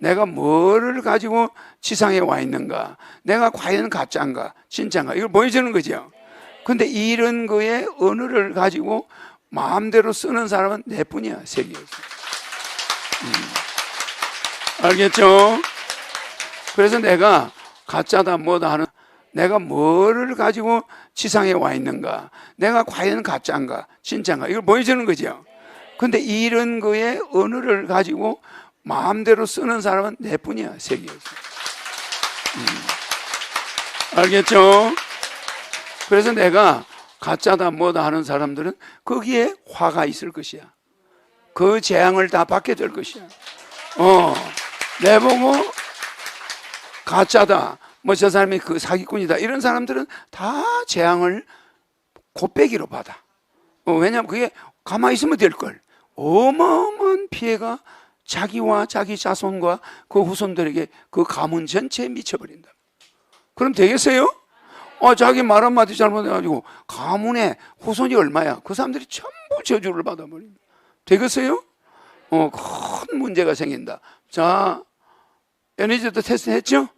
내가 뭐를 가지고 지상에 와 있는가? 내가 과연 가짜인가? 진짜인가? 이걸 보여주는 거죠. 근데 이런 거에 언어를 가지고 마음대로 쓰는 사람은 내뿐이야, 세계에서. 음. 알겠죠? 그래서 내가 가짜다 뭐다 하는 내가 뭐를 가지고 지상에 와 있는가? 내가 과연 가짜인가? 진짜인가? 이걸 보여주는 거죠. 근데 이런 거에 언어를 가지고 마음대로 쓰는 사람은 내뿐이야, 세계에서. 음. 알겠죠? 그래서 내가 가짜다 뭐다 하는 사람들은 거기에 화가 있을 것이야. 그 재앙을 다 받게 될 것이야. 어, 내보고 가짜다. 뭐 저 사람이 그 사기꾼이다. 이런 사람들은 다 재앙을 곱빼기로 받아. 어, 왜냐하면 그게 가만히 있으면 될 걸. 어마어마한 피해가 자기와 자기 자손과 그 후손들에게 그 가문 전체에 미쳐버린다. 그럼 되겠어요? 어, 자기 말 한마디 잘못해가지고 가문의 후손이 얼마야? 그 사람들이 전부 저주를 받아버린다. 되겠어요? 어, 큰 문제가 생긴다. 자, 에너지도 테스트 했죠?